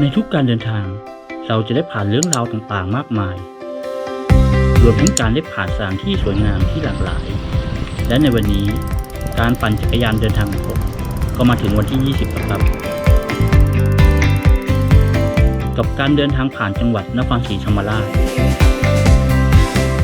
ในทุกการเดินทาง เราจะได้ผ่านเรื่องราวต่างๆ มากมาย รวมทั้งการได้ผ่านสถานที่สวยงามที่หลากหลาย และในวันนี้การปั่นจักรยานเดินทางของผมก็มาถึงวันที่ 20แล้วครับ กับการเดินทางผ่านจังหวัดนครศรีธรรมราช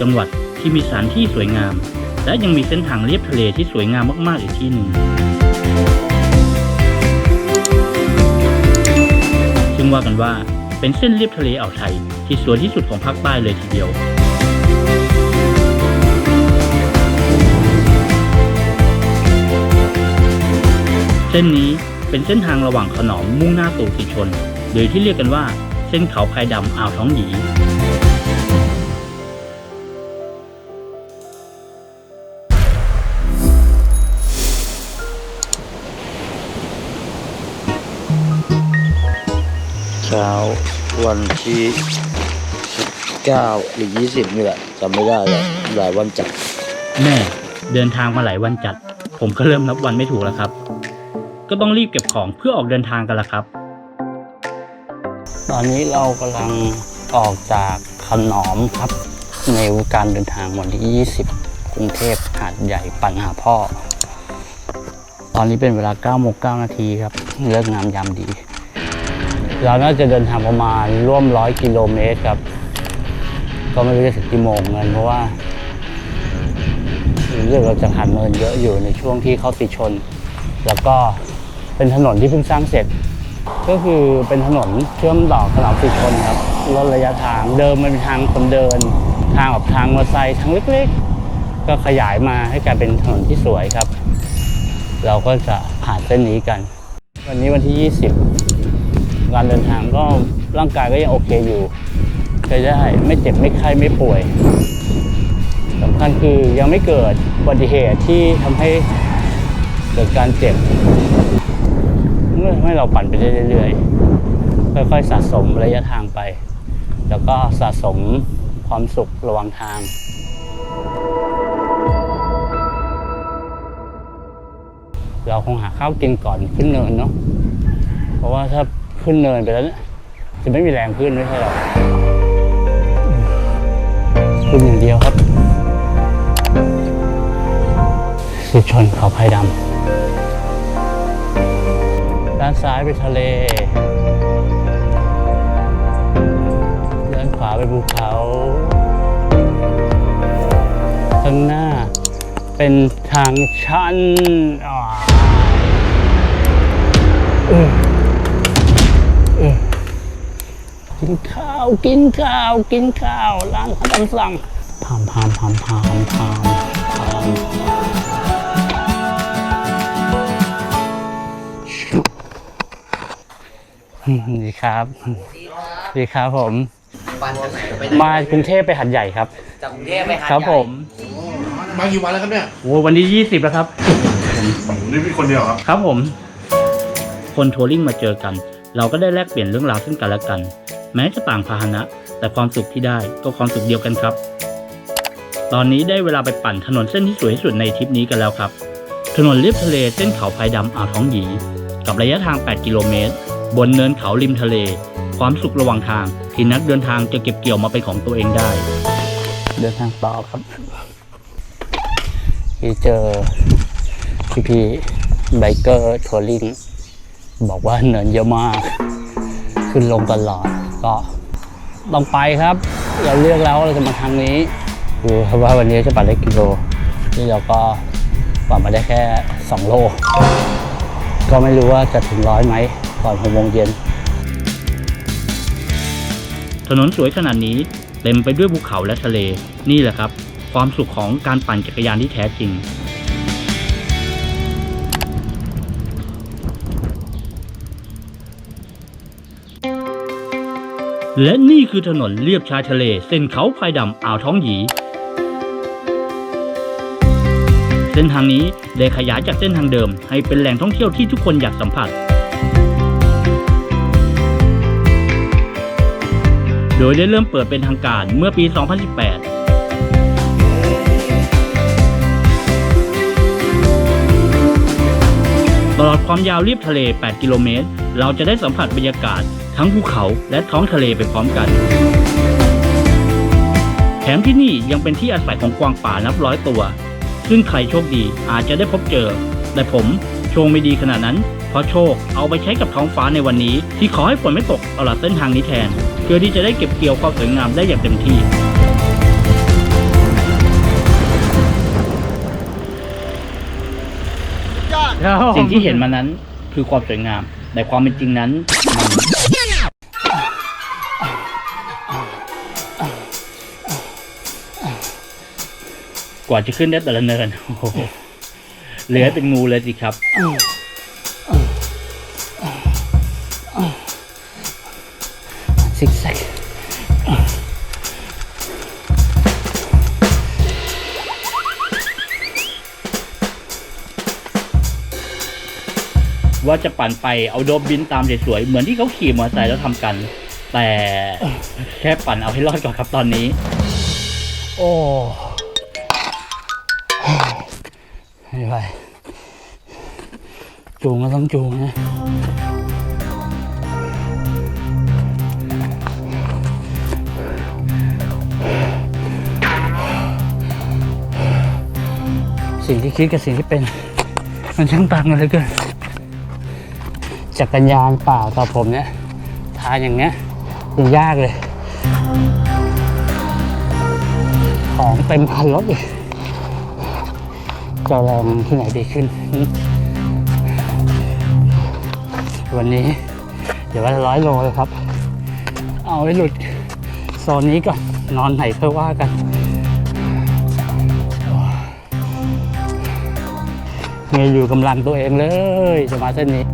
จังหวัดที่มีสถานที่สวยงาม และยังมีเส้นทางเลียบทะเลที่สวยงามมากๆอีกที่หนึ่ง ว่ากันว่า เป็นเส้นเลียบทะเลอ่าวไทย ที่สวยที่สุดของภาคใต้เลยทีเดียว เส้นนี้เป็นเส้นทางระหว่างขนอมมุ่งหน้าสู่สิชนโดยที่เรียกกันว่า เส้นเขาพายดำอ่าวท้องหยี ช้าวันที่19หรือ20นี่แหละจำไม่ได้แล้วหลายวันจัดแม่เดินทางมาหลายวันจัด ผมก็เริ่มนับวันไม่ถูกแล้วครับ ก็ต้องรีบเก็บของเพื่อออกเดินทางกันละครับ ตอนนี้เรากำลังออกจากขนอมครับ ในการเดินทางวันที่ 20 กรุงเทพหาดใหญ่ปั่นหาพ่อ ตอนนี้เป็นเวลา9โมง9นาทีครับ เลิกงามยามดี เราน่าจะเดินทางประมาณร่วมร้อยกิโลเมตรครับ ก็ไม่รู้จะถึงกี่โมงเงินเพราะว่าเรื่องเราจะผ่านเนินเยอะอยู่ในช่วงที่เข้าติชน แล้วก็เป็นถนนที่เพิ่งสร้างเสร็จ ก็คือเป็นถนนเชื่อมต่อขนามสีชนครับลดระยะทางเดิมมันเป็นทางคนเดิน ทางแบบทางมอเตอร์ไซค์ทางเล็กๆ ก็ขยายมาให้กลายเป็นถนนที่สวยครับ เราก็จะผ่านเส้นนี้กัน วันนี้วันที่ 20 การเดินทางก็ร่างกายก็ยังโอเคอยู่ใช้ได้ไม่เจ็บไม่ไข้ไม่ป่วยสำคัญคือยังไม่เกิดอุบัติเหตุที่ทำให้เกิดการเจ็บเมื่อให้เราปั่นไปเรื่อยๆค่อยๆสะสมระยะทางไป แล้วก็สะสมความสุขระหว่างทางเราคงหาข้าวกินก่อนขึ้นเนินเนาะ เพราะว่าถ้า ขึ้นเนินไปแล้วเนี่ยจะไม่มีแรงขึ้นไม่ใช่หรอขึ้นอย่างเดียวครับสิชนเขาไผ่ดำด้านซ้ายไปทะเลด้านขวาไปภูเขาข้างหน้าเป็นทางชันอ่าเอ กินข้าว กินข้าว กินข้าวร้านเขาตามสั่งพามพามพามพามพามพามดีครับดีครับผม ปั่นจากไหนไปไหนมากรุงเทพไปหัดใหญ่ครับ จากกรุงเทพไปหาดครับใหญ่ผมมากี่วันแล้วครับเนี่ยโอ้วันที่20แล้วครับผมนี่พี่คนเดียวครับ ครับผม คนทัวริ่งมาเจอกัน เราก็ได้แลกเปลี่ยนเรื่องราวซึ่งกันและกัน แม้จะต่างพาหนะ แต่ความสุขที่ได้ก็ความสุขเดียวกันครับ ตอนนี้ได้เวลาไปปั่นถนนเส้นที่สวยที่สุดในทริปนี้กันแล้วครับ ถนนเลียบทะเลเส้นเขาพายดำอ่าวท้องหยี กับระยะทาง 8 กิโลเมตร บนเนินเขาริมทะเล ความสุขระหว่างทางที่นักเดินทางจะเก็บเกี่ยวมาเป็นของตัวเองได้ เดินทางต่อครับที่เจอพี่พี่ไบเกอร์ทัวริงบอกว่าเนินเยอะมาก ขึ้นลงตลอด ก็ต้องไปครับ เราเลือกแล้วเราจะมาทางนี้ดูครับว่าวันนี้จะปั่นได้กี่โลนี่เราก็ปั่นมาได้แค่ 2 โล ก็ไม่รู้ว่าจะถึงร้อยไหมก่อนหกโมงเย็น ถนนสวยขนาดนี้เต็มไปด้วยภูเขาและทะเล นี่แหละครับ ความสุขของการปั่นจักรยานที่แท้จริง และนี่คือถนนเลียบชายทะเล เส้นเขาพายดำอ่าวท้องหยี เส้นทางนี้ได้ขยายจากเส้นทางเดิม ให้เป็นแหล่งท่องเที่ยวที่ทุกคนอยากสัมผัส โดยได้เริ่มเปิดเป็นทางการเมื่อปี 2018ตลอดความยาวเรียบทะเล 8 กิโลเมตร เราจะได้สัมผัสบรรยากาศ ทั้งภูเขาและท้องทะเลไปพร้อมกัน แถมที่นี่ยังเป็นที่อาศัยของกวางป่านับร้อยตัว ซึ่งใครโชคดีอาจจะได้พบเจอ แต่ผมโชคไม่ดีขนาดนั้น เพราะโชคเอาไปใช้กับท้องฟ้าในวันนี้ ที่ขอให้ฝนไม่ตกตลอดเส้นทางนี้แทน เพื่อที่จะได้เก็บเกี่ยวความสวยงามได้อย่างเต็มที่สิ่งที่เห็นมานั้นคือความสวยงาม แต่ความเป็นจริงนั้นมัน ว่าจะขึ้นได้แต่ละเนินโอ้โหเหลือเป็นงูเลยสิครับ ซิกแซกว่าจะปั่นไปเอาโดมบินตามสวยๆเหมือนที่เขาขี่มอเตอร์ไซค์แล้วทำกัน แต่แค่ปั่นเอาให้รอดก่อนครับตอนนี้ โอ้ ไม่ไหวจูงก็ต้องจูงนะสิ่งที่คิดกับสิ่งที่เป็น มันช่างต่างกันเหลยเกินจักรยานเปล่าต่อผมเนี่ยทางอย่างเนี้ยยังยากเลย ของเต็มคันรถอีก จะแรงที่ไหนดีขึ้น วันนี้ เดี๋ยวว่าร้อยโลเลยครับ เอาไว้หลุดโซนนี้ก่อน นอนไหนค่อยว่ากันเงยอยู่กำลังตัวเองเลย จะมาเส้นนี้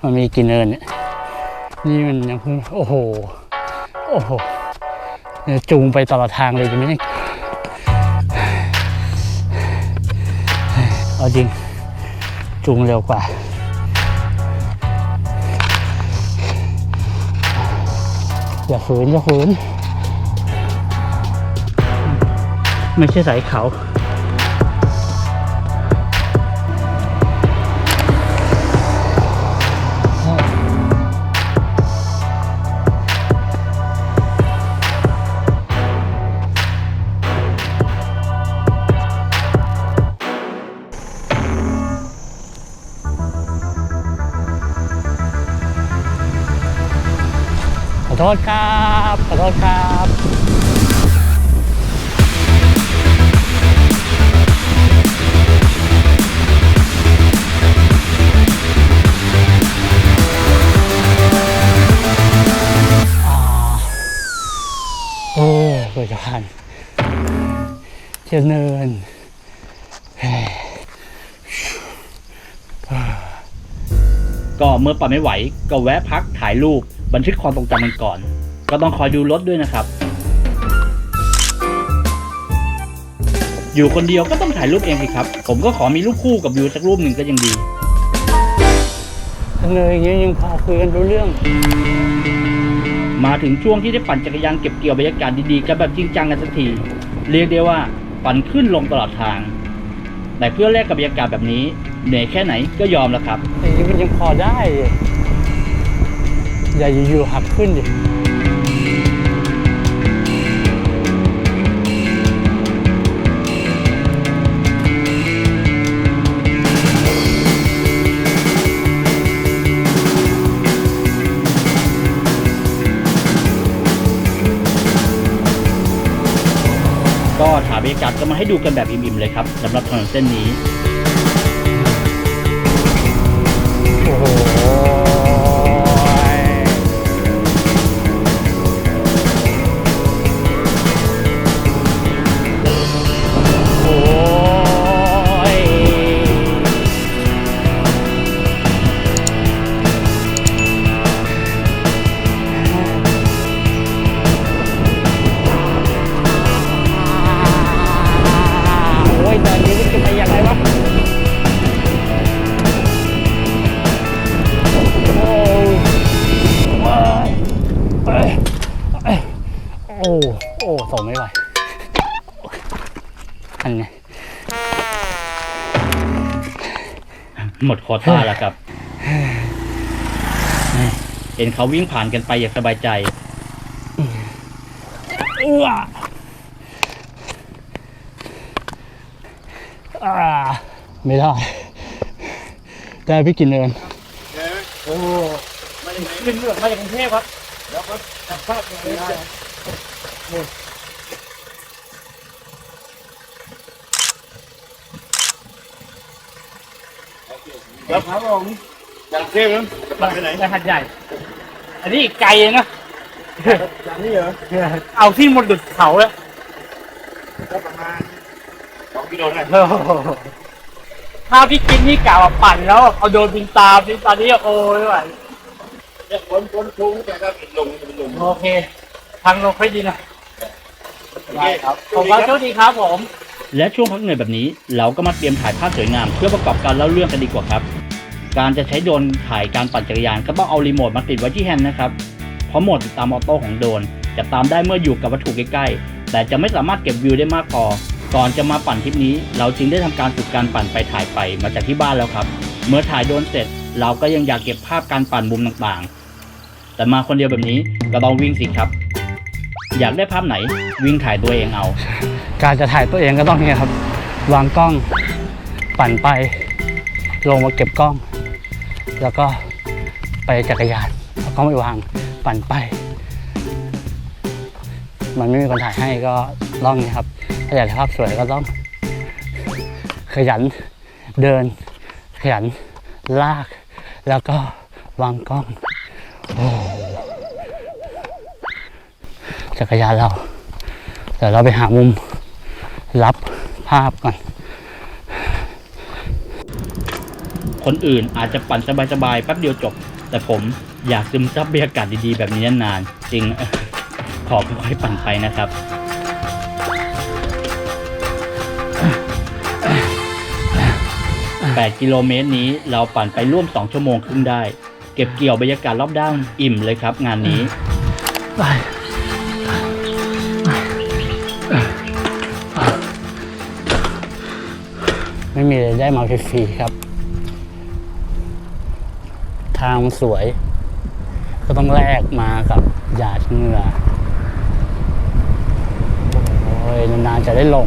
มันมีกี่เนินเนี่ย นี่มันยังเพิ่งโอ้โห โอ้โหจูงไปตลอดทางเลยจะไม่ได้เอาจริง จูงเร็วกว่า อย่าฝืนอย่าฝืน ไม่ใช่สายเขา โอ้เกิดจะผ่านเทียนเนินเฮ้ยก็เมื่อปั่นไม่ไหว ก็แวะพักถ่ายรูปบันทึกความทรงจำกันก่อน ก็ต้องคอยดูรถด้วยนะครับ อยู่คนเดียวก็ต้องถ่ายรูปเองสิครับ ผมก็ขอมีรูปคู่กับวิวสักรูปหนึ่งก็ยังดีเนินอย่างเงี้ยยังพอคุยกันรู้เรื่อง มาถึงช่วงที่ได้ปั่นจักรยานเก็บเกี่ยวบรรยากาศดีๆกันแบบจริงจังกันสักที เรียกได้ว่าปั่นขึ้นลงตลอดทาง แต่เพื่อแลกกับบรรยากาศแบบนี้เหนื่อยแค่ไหนก็ยอมแล้วครับยังมันยังพอได้อยู่อย่าอยู่ๆหักขึ้นดิ รยากาศก็มาให้ดูกันแบบอิ่มๆเลยครับสำหรับถนนเส้นนี้ หมดโควต้าแล้วครับเห็นเขาวิ่งผ่านกันไปอย่างสบายใจเอื้ออ่าไม่ได้ แต่พี่กินเนินขึ้นเรือมาจากกรุงเทพครับ แล้วครั บผมจากเทพนะไปไหนไปหัดใหญ่ อันนี้อีกไกลเลยนะจากนี่เหรอ เอาที่หมดดุดเขาแล้วก็ประมาณสองกิโลนะถ้าพี่กินนี่กล่าวว่าปั่นแล้วเอาโดนบินตามบินตอนนี้โอ้ยไม่ไหวเนี่ยคนคนคุ้งแต่ก็เป็นลงเป็นลงโอเค ทางลงค่อยดีนะได้ครับผมก็โชคดีครับผม และช่วงพักเหนื่อยแบบนี้ เราก็มาเตรียมถ่ายภาพสวยงาม เพื่อประกอบการเล่าเรื่องกันดีกว่าครับ การจะใช้โดรนถ่ายการปั่นจักรยานก็ต้องเอารีโมทมาติดไว้ที่แฮนด์นะครับ เพราะโหมดติดตามออโต้ของโดรนจะตามได้เมื่ออยู่กับวัตถุใกล้ๆ แต่จะไม่สามารถเก็บวิวได้มากพอ ก่อนจะมาปั่นทริปนี้ เราจึงได้ทำการฝึกการปั่นไปถ่ายไปมาจากที่บ้านแล้วครับ เมื่อถ่ายโดรนเสร็จ เราก็ยังอยากเก็บภาพการปั่นมุมต่างๆ แต่มาคนเดียวแบบนี้ก็ต้องวิ่งสิครับ อยากได้ภาพไหนวิ่งถ่ายตัวเองเอา การจะถ่ายตัวเองก็ต้องเนี่ยครับ วางกล้อง ปั่นไป ลงมาเก็บกล้อง แล้วก็ไปจักรยานเอากล้องไปวางปั่นไป มันไม่มีคนถ่ายให้ก็ล่องนี่ครับ ถ้าอยากได้ภาพสวยก็ต้อง ขยันเดิน ขยันลาก แล้วก็วางกล้องโอ้จักรยานเรา เดี๋ยวเราไปหามุมรับภาพก่อน คนอื่นอาจจะปั่นสบายๆแป๊บเดียวจบ แต่ผมอยากซึมซับบรรยากาศดีๆแบบนี้นานๆจริงขอค่อยๆปั่นไปนะครับ8กิโลเมตรนี้เราปั่นไปร่วม 2 ชั่วโมงครึ่งได้ เก็บเกี่ยวบรรยากาศรอบด้านอิ่มเลยครับ งานนี้ไม่มีเลยได้มาฟรีๆครับ ทางมันสวย ก็ต้องแลกมากับหยาดเหงื่อโอ้ยนานๆจะได้ลง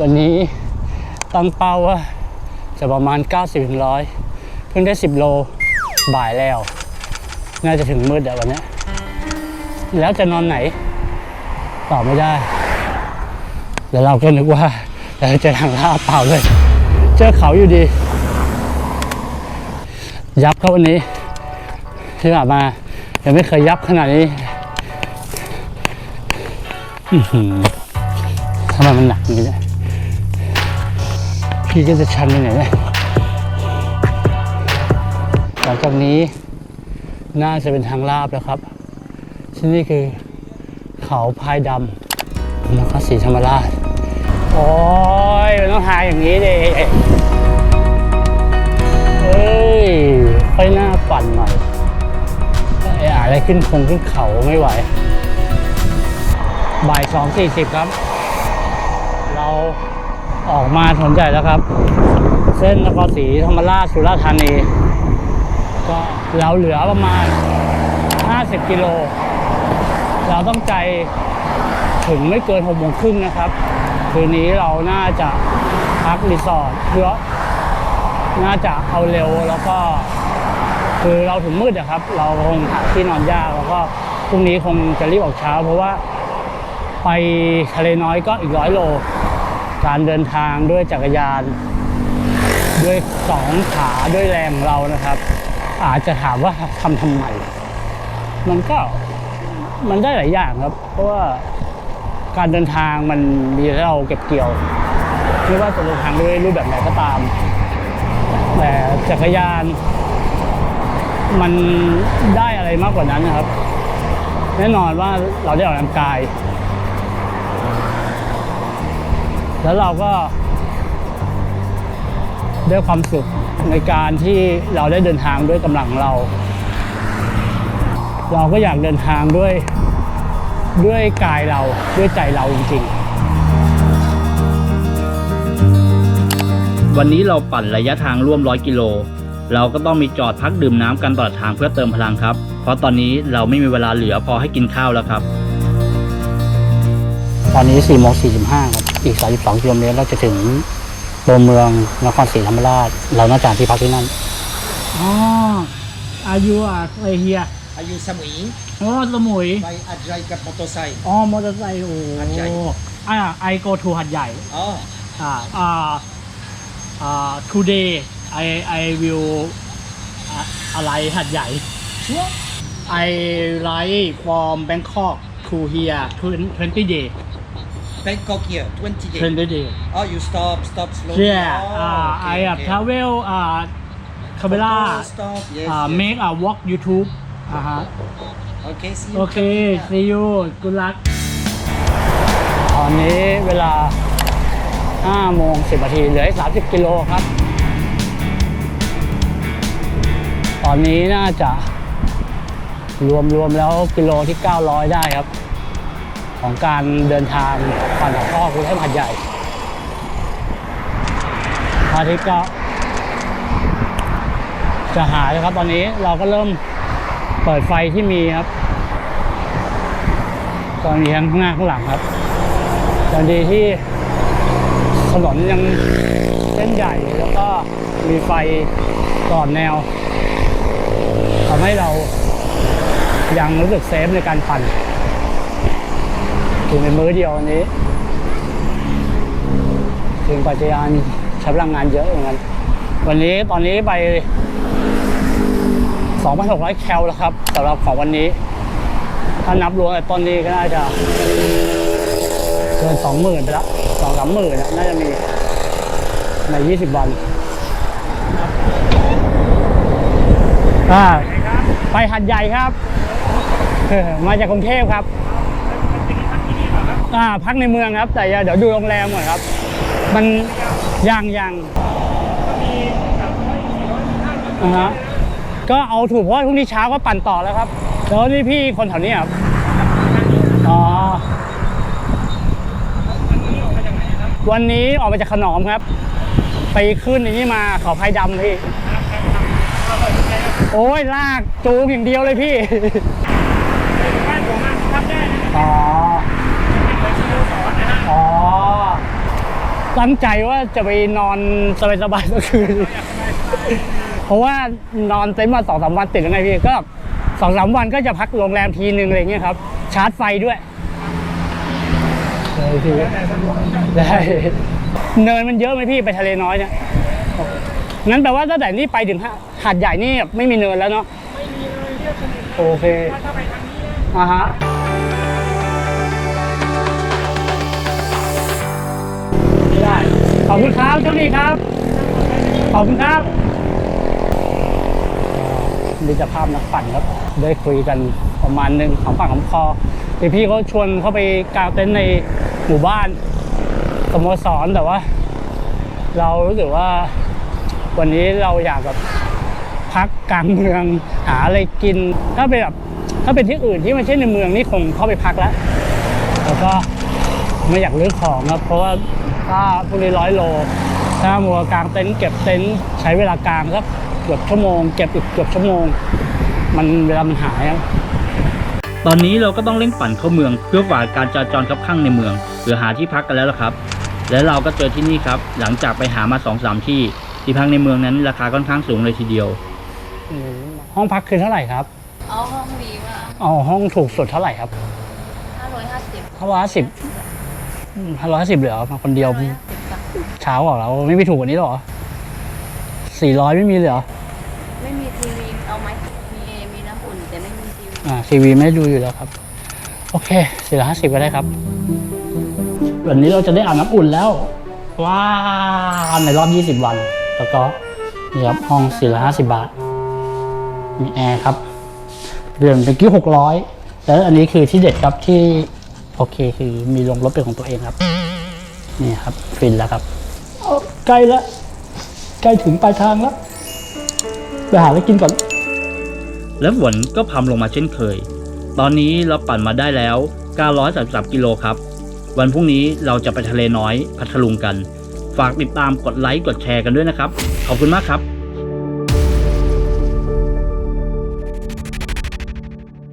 วันนี้ตั้งเป้าว่าจะประมาณ 90ถึง100 เพิ่งได้ 10 โลบ่ายแล้ว น่าจะถึงมืดอะวันนี้แล้วจะนอนไหน ตอบไม่ได้ แล้วเราก็นึกว่าเราจะทางลาดเปล่าเลย เจอเขาอยู่ดี ยับเข้าวันนี้ ที่ผ่านมายังไม่เคยยับขนาดนี้ทำไมมันหนักอย่างนี้เนี่ยพี่ก็จะชันไปไหนเนี่ยหลังจากนี้น่าจะเป็นทางลาบแล้วครับที่นี่คือเขาพายดำนครศรีธรรมราช โอ้ยมันต้องหาอย่างนี้ดิเอ้ย ค่อยหน้าปั่นหน่อยไอ้อะไรขึ้นคงขึ้นเขาไม่ไหว บ่ายสองสี่สิบครับ เราออกมาถนนใหญ่แล้วครับ เส้นนครศรีธรรมราชสุราษฎร์ธานี ก็เราเหลือประมาณ 50 กิโล เราต้องใจถึงไม่เกินหกโมงครึ่งนะครับ คืนนี้เราน่าจะพักรีสอร์ทเพื่อน่าจะเอาเร็วแล้วก็ คือเราถึงมืดอะครับ เราคงหาที่นอนยากแล้วก็พรุ่งนี้คงจะรีบออกเช้า เพราะว่าไปทะเลน้อยก็อีกร้อยโล การเดินทางด้วยจักรยาน ด้วยสองขาด้วยแรงของเรานะครับ อาจจะถามว่าทำทำไมมันก็มันได้หลายอย่างครับ เพราะว่า การเดินทางมันมีให้เราเก็บเกี่ยวไม่ว่าจะเดินทางด้วยรูปแบบไหนก็ตาม แต่จักรยาน มันได้อะไรมากกว่านั้นนะครับ แน่นอนว่าเราได้ออกกำลังกาย แล้วเราก็ได้ความสุขในการที่เราได้เดินทางด้วยกำลังของเรา เราก็อยากเดินทางด้วย ด้วยกายเราด้วยใจเราจริงวันนี้เราปั่นระยะทางร่วม100กิโล เราก็ต้องมีจอดพักดื่มน้ำกันตลอดทางเพื่อเติมพลังครับ เพราะตอนนี้เราไม่มีเวลาเหลือพอให้กินข้าวแล้วครับๆตอนนี้4โมง45ครับอีก 32 กิโลเมตรเราจะถึงตัวเมืองนครศรีธรรมราช เราน่าจะที่พักที่นั่นอ๋ออายุอะไรเฮีย อายุสมุยโอ้สมุย ไปอัดไรกับมอเตอร์ไซค์ อ๋อ มอเตอร์ไซค์ โอ้หัดใหญ่ อ่าไอโกทูหัดใหญ่ อ๋อ อ่า อ่า อ่า today I I will อะอะไรหัดใหญ่ I like from Bangkok to here 20 day Bangkok here 20 days 20 day oh you stop stop slow yeah oh, uh, I okay, have okay. travel uh camera Photo, stop yes, uh, yes. make a walk YouTube อ่าฮะ okay see you โอเค see you good luck ตอนนี้เวลา5โมง10นาที เหลืออีก30 กิโลครับ ตอนนี้น่าจะรวมรวมแล้วกิโลที่ 900 ได้ครับ ของการเดินทางผ่านหัวข้อกรุงเทพหัดใหญ่พระอาทิตย์ก็จะหายแล้วครับ ตอนนี้เราก็เริ่ม เปิดไฟที่มีครับ ตอนนี้ทั้งข้างหน้าข้างหลังครับยังดีที่ถนนยังเส้นใหญ่แล้วก็มีไฟก่อนแนวทำให้เรายังรู้สึกเซฟในการปั่นถึงในมื้อเดียววันนี้ ถึงปัจจัยานใช้พลังงานเยอะเหมือนกัน วันนี้ตอนนี้ไป 2,600 แคลแล้วครับสำหรับของวันนี้ ถ้านับรวมแต่ต้นนี้ก็น่าจะเกินสองหมื่นไปแล้วสองสามหมื่นน่าจะมีในยี่สิบวันอ่าไปหัดใหญ่ครับมาจากกรุงเทพครับอ่าพักในเมืองครับ แต่เดี๋ยวดูโรงแรมก่อนครับ มันยังยังอ่าฮะ ก็เอาถูกเพราะพรุ่งนี้เช้าก็ปั่นต่อแล้วครับแล้วนี่พี่คนแถวนี้ครับอ๋อวันนี้ออกมาจากขนอมครับ ไปขึ้นในนี้มาเขาพายดำพี่ โอ้ยลากจูงอย่างเดียวเลยพี่อ๋ออ๋อตั้งใจว่าจะไปนอนสบายๆสักคืน เพราะว่านอนเต็นท์มาสองสามวันติดแล้วไงพี่ก็สองสามวันก็จะพักโรงแรมทีนึงอะไรเงี้ยครับ ชาร์จไฟด้วยได้เนินมันเยอะไหมพี่ไปทะเลน้อยเนี่ยงั้นแปลว่าตั้งแต่นี้ไปถึงหาดใหญ่นี่ไม่มีเนินแล้วเนาะไม่มีเลยโอเคอ่าฮะได้ขอบคุณครับโชคดีครับขอบคุณครับ มิตรภาพนักปั่นครับ ได้คุยกันประมาณหนึ่งของปากของคอพี่พี่เขาชวนเข้าไปกางเต็นท์ในหมู่บ้านสโมสรแต่ว่า เรารู้สึกว่าวันนี้เราอยากแบบพักกลางเมืองหาอะไรกิน ถ้าเป็นแบบถ้าเป็นที่อื่นที่ไม่ใช่ในเมืองนี่คงเข้าไปพักแล้วแล้วก็ไม่อยากเลือกของครับ เพราะว่าถ้าพวกนี้ร้อยโล ถ้ามัวกลางเต็นท์เก็บเต็นท์ใช้เวลากลางสัก กือบชั่วโมงเก็บอีกเกือบชั่วโมง มันเวลามันหายอะตอนนี้เราก็ต้องเร่งปั่นเข้าเมืองเพื่อฝ่าการจราจรคับข้างในเมืองเพื่อหาที่พักกันแล้วล่ะครับ และเราก็เจอที่นี่ครับ หลังจากไปหามา2อสามที่ที่พักในเมืองนั้นราคาค่อนข้างสูงเลยทีเดียวห้องพักคือเท่าไหร่ครับเอาห้องวีว่าอ๋อห้องถูกสุดเท่าไหร่ครับห้าร้อยห้าสิบห้าร้อยสิบห้าร้อยสิบเหลือมาคนเดียวเช้าเหรอเราไม่มีถูกกว่านี้หรอสี่ร้อยไม่มีเลยเหรอ ไม่มีทีวี เอาไหมมีเอมีน้ำอุ่น แต่ไม่มี ทีวีอ่าทีวีไม่ได้ดูอยู่แล้วครับ โอเคสี่ร้อยห้าสิบก็ได้ครับ วันนี้เราจะได้อาบน้ำอุ่นแล้วว้าวในรอบ 20 วัน แล้วก็นี่ครับห้อง450บบาท มีแอร์ครับเดือนเป็นกี้600แล้วอันนี้คือที่เด็ดครับที่โอเคคือมีโรงรถเป็นของตัวเองครับ นี่ครับ ฟินแล้วครับใกล้แล้วใกล้ถึงปลายทางแล้ว ไปหาอะไรกินก่อน และฝนก็พรำลงมาเช่นเคย ตอนนี้เราปั่นมาได้แล้ว 933กิโลครับ วันพรุ่งนี้เราจะไปทะเลน้อยพัทลุงกัน ฝากติดตามกดไลค์กดแชร์กันด้วยนะครับ ขอบคุณมากครับ